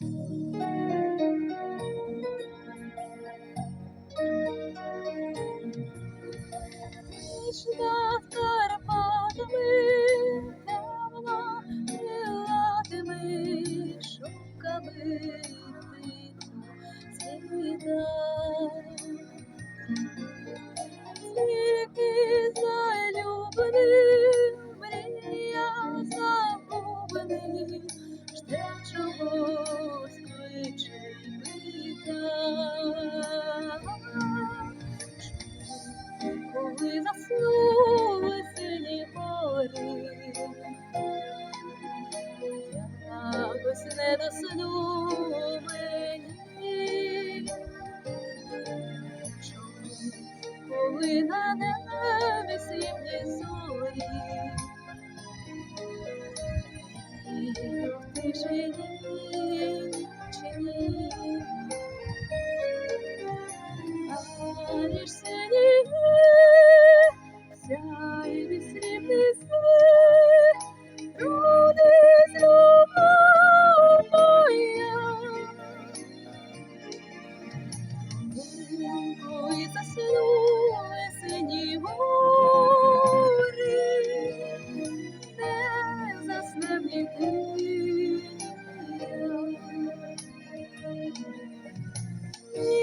你是的。мене до сну мені, коли на небі срібні зорі, і в тишині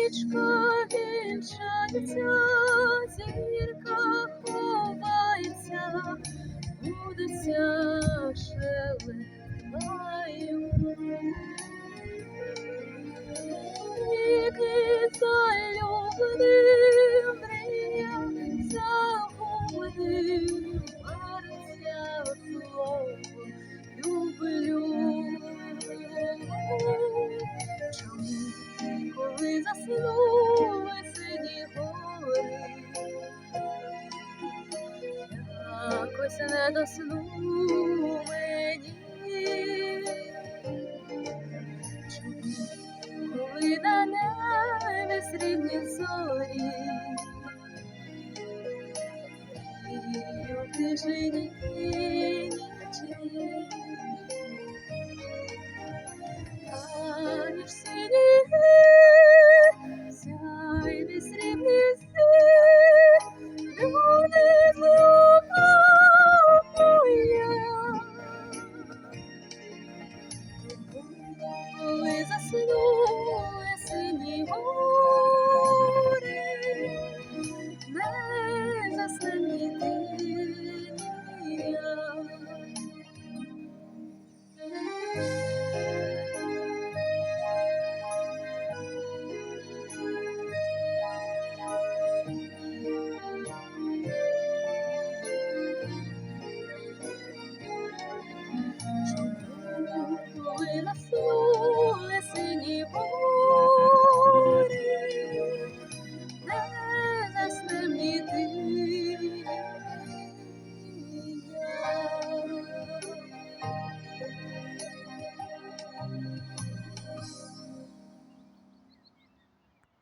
Вінчається зі до сну мені, коли на небі срібні зорі, і у тишині нічі, а сині.